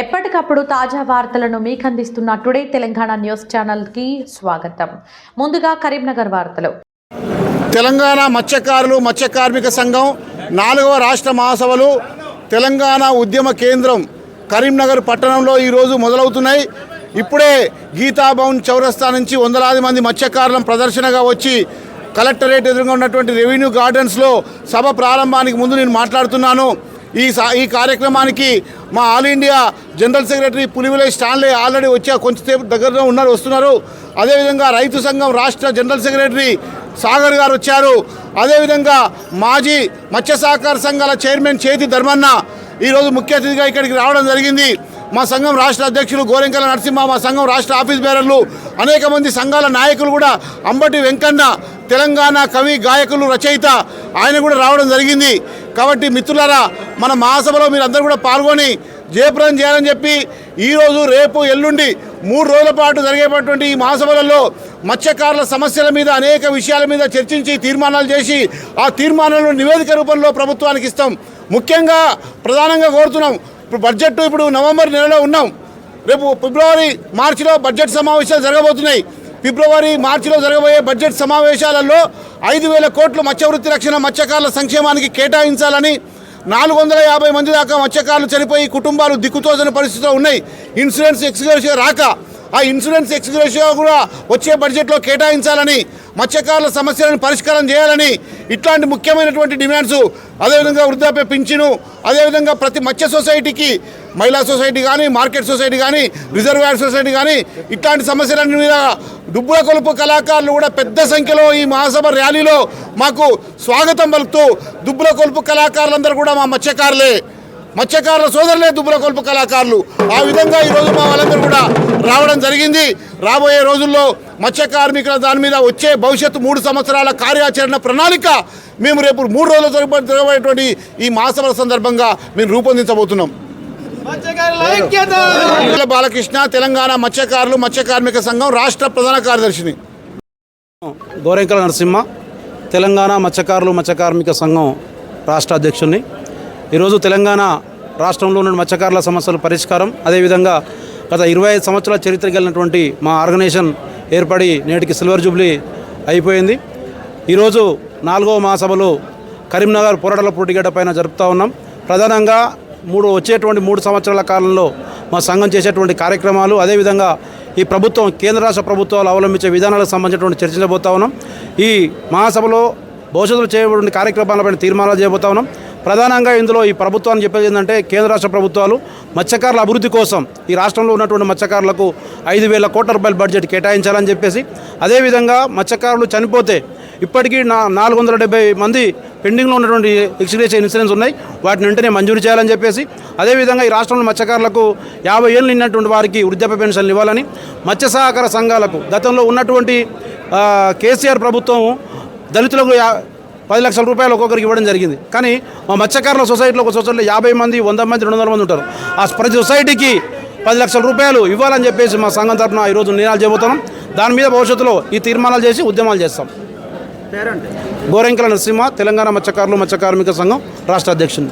ఎప్పటికప్పుడు తాజా వార్తలను మీకు అందిస్తున్న టుడే తెలంగాణ న్యూస్ ఛానల్కి స్వాగతం. ముందుగా కరీంనగర్ వార్తలు. తెలంగాణ మత్స్యకారులు మత్స్య కార్మిక సంఘం నాలుగవ రాష్ట్ర మహాసభలు తెలంగాణ ఉద్యమ కేంద్రం కరీంనగర్ పట్టణంలో ఈరోజు మొదలవుతున్నాయి. ఇప్పుడే గీతాభవన్ చౌరస్తా నుంచి వందలాది మంది మత్స్యకారులం ప్రదర్శనగా వచ్చి కలెక్టరేట్ ఎదురుగా ఉన్నటువంటి రెవెన్యూ గార్డెన్స్లో సభ ప్రారంభానికి ముందు నేను మాట్లాడుతున్నాను. ఈ సా- ఈ కార్యక్రమానికి మా all India general secretary Pulivile Stanley already వచ్చి కొంచెంసేపు దగ్గరలో ఉన్నారు వస్తున్నారు. అదేవిధంగా రైతు సంఘం రాష్ట్ర జనరల్ సెక్రటరీ సాగర్ గారు వచ్చారు. అదేవిధంగా మాజీ మత్స్య సహకార సంఘాల చైర్మన్ చేతి ధర్మన్న ఈరోజు ముఖ్య అతిథిగా ఇక్కడికి రావడం జరిగింది. మా సంఘం రాష్ట్ర అధ్యక్షులు గోరెంకల నరసింహ మా సంఘం రాష్ట్ర ఆఫీస్ బేరర్లు అనేక మంది సంఘాల నాయకులు కూడా అంబటి వెంకన్న తెలంగాణ కవి గాయకులు రచయిత ఆయన కూడా రావడం జరిగింది. కాబట్టి మిత్రులారా మన మహాసభలో మీరు అందరూ కూడా పాల్గొని జయప్రదం చేయాలని చెప్పి ఈరోజు రేపు ఎల్లుండి మూడు రోజుల పాటు జరిగేటటువంటి ఈ మహాసభలలో మత్స్యకారుల సమస్యల మీద అనేక విషయాల మీద చర్చించి తీర్మానాలు చేసి ఆ తీర్మానాలను నివేదిక రూపంలో ప్రభుత్వానికి ఇస్తాం. ముఖ్యంగా ప్రధానంగా కోరుతున్నాం ఇప్పుడు బడ్జెట్ ఇప్పుడు నవంబర్ నెలలో ఉన్నాం. రేపు ఫిబ్రవరి మార్చిలో బడ్జెట్ సమావేశాలు జరగబోతున్నాయి. ఫిబ్రవరి మార్చిలో జరగబోయే బడ్జెట్ సమావేశాలలో ఐదు వేల కోట్లు మత్స్యవృత్తి రక్షణ మత్స్యకారుల సంక్షేమానికి కేటాయించాలని నాలుగు వందల యాభై మంది దాకా మత్స్యకారులు చనిపోయి కుటుంబాలు దిక్కుతోచని పరిస్థితిలో ఉన్నాయి. ఇన్సూరెన్స్ ఎక్స్గ్రేషన్ రాక ఆ ఇన్సూరెన్స్ ఎక్స్గ్రేషియో కూడా వచ్చే బడ్జెట్లో కేటాయించాలని మత్స్యకారుల సమస్యలను పరిష్కారం చేయాలని ఇట్లాంటి ముఖ్యమైనటువంటి డిమాండ్స్ అదేవిధంగా వృద్ధాప్య పింఛను అదేవిధంగా ప్రతి మత్స్య సొసైటీకి మహిళా సొసైటీ కానీ మార్కెట్ సొసైటీ కానీ రిజర్వాయర్ సొసైటీ కానీ ఇట్లాంటి సమస్యలన్నీ మీద డుబ్బుల కొలుపు కళాకారులు కూడా పెద్ద సంఖ్యలో ఈ మహాసభ ర్యాలీలో మాకు స్వాగతం పలుకుతూ దుబ్బుల కొలుపు కళాకారులందరూ కూడా మా మత్స్యకారులే. మత్స్యకారుల సోదరులే దుబ్బుల కొలుపు కళాకారులు. ఆ విధంగా ఈరోజు మా వాళ్ళందరూ కూడా రావడం జరిగింది. రాబోయే రోజుల్లో మత్స్య కార్మికుల దాని మీద వచ్చే భవిష్యత్తు మూడు సంవత్సరాల కార్యాచరణ ప్రణాళిక మేము రేపు మూడు రోజులు జరగబో- జరగబోయేటువంటి ఈ మహాసభల సందర్భంగా మేము రూపొందించబోతున్నాం. బాలకృష్ణ తెలంగాణ మత్స్యకారులు మత్స్య కార్మిక సంఘం రాష్ట్ర ప్రధాన కార్యదర్శిని. గోరెంకల నరసింహ తెలంగాణ మత్స్యకారులు మత్స్య కార్మిక సంఘం రాష్ట్ర అధ్యక్షుడిని ఈరోజు తెలంగాణ రాష్ట్రంలో ఉన్న మత్స్యకారుల సమస్యల పరిష్కారం అదేవిధంగా గత ఇరవై ఐదు సంవత్సరాల చరిత్ర కలిగినటువంటి మా ఆర్గనైజేషన్ ఏర్పడి నేటికి సిల్వర్ జూబ్లీ అయిపోయింది. ఈరోజు నాలుగవ మహాసభలో కరీంనగర్ పోరాటాల పోటీగడ్డ పైన జరుపుతూ ఉన్నాం. ప్రధానంగా మూడు వచ్చేటువంటి మూడు సంవత్సరాల కాలంలో మా సంఘం చేసేటువంటి కార్యక్రమాలు అదేవిధంగా ఈ ప్రభుత్వం కేంద్ర రాష్ట్ర ప్రభుత్వాలు అవలంబించే విధానాలకు సంబంధించినటువంటి చర్చించబోతా ఉన్నాం. ఈ మహాసభలో భవిష్యత్తులో చేయబడిన కార్యక్రమాలపైన తీర్మానాలు చేయబోతా ఉన్నాం. ప్రధానంగా ఇందులో ఈ ప్రభుత్వాన్ని చెప్పేది ఏంటంటే కేంద్ర రాష్ట్ర ప్రభుత్వాలు మత్స్యకారుల అభివృద్ధి కోసం ఈ రాష్ట్రంలో ఉన్నటువంటి మత్స్యకారులకు ఐదు వేల కోట్ల రూపాయల బడ్జెట్ కేటాయించాలని చెప్పేసి అదేవిధంగా మత్స్యకారులు చనిపోతే ఇప్పటికీ నా నాలుగు వందల డెబ్బై మంది పెండింగ్లో ఉన్నటువంటి ఎక్స్గ్రేషన్ ఇన్సూరెన్స్ ఉన్నాయి. వాటిని వెంటనే మంజూరు చేయాలని చెప్పేసి అదేవిధంగా ఈ రాష్ట్రంలో మత్స్యకారులకు యాభై ఏళ్ళు నిన్నటువంటి వారికి వృద్ధాప్య పెన్షన్లు ఇవ్వాలని మత్స్య సహకార సంఘాలకు గతంలో ఉన్నటువంటి కేసీఆర్ ప్రభుత్వం దళితులకు పది లక్షల రూపాయలు ఒక్కొక్కరికి ఇవ్వడం జరిగింది. కానీ మా మత్స్యకారుల సొసైటీలో ఒక సొసైటీలో యాభై మంది వంద మంది రెండు వందల మంది ఉంటారు. ఆ ప్రతి సొసైటీకి పది లక్షల రూపాయలు ఇవ్వాలని చెప్పేసి మా సంఘం తరఫున ఈరోజు నిర్ణయాలు చేయబోతున్నాం దాని మీద భవిష్యత్తులో ఈ తీర్మానాలు చేసి ఉద్యమాలు చేస్తాం. గోరెంకల నరసింహ తెలంగాణ మత్స్యకారులు మత్స్య కార్మిక సంఘం రాష్ట్ర అధ్యక్షుని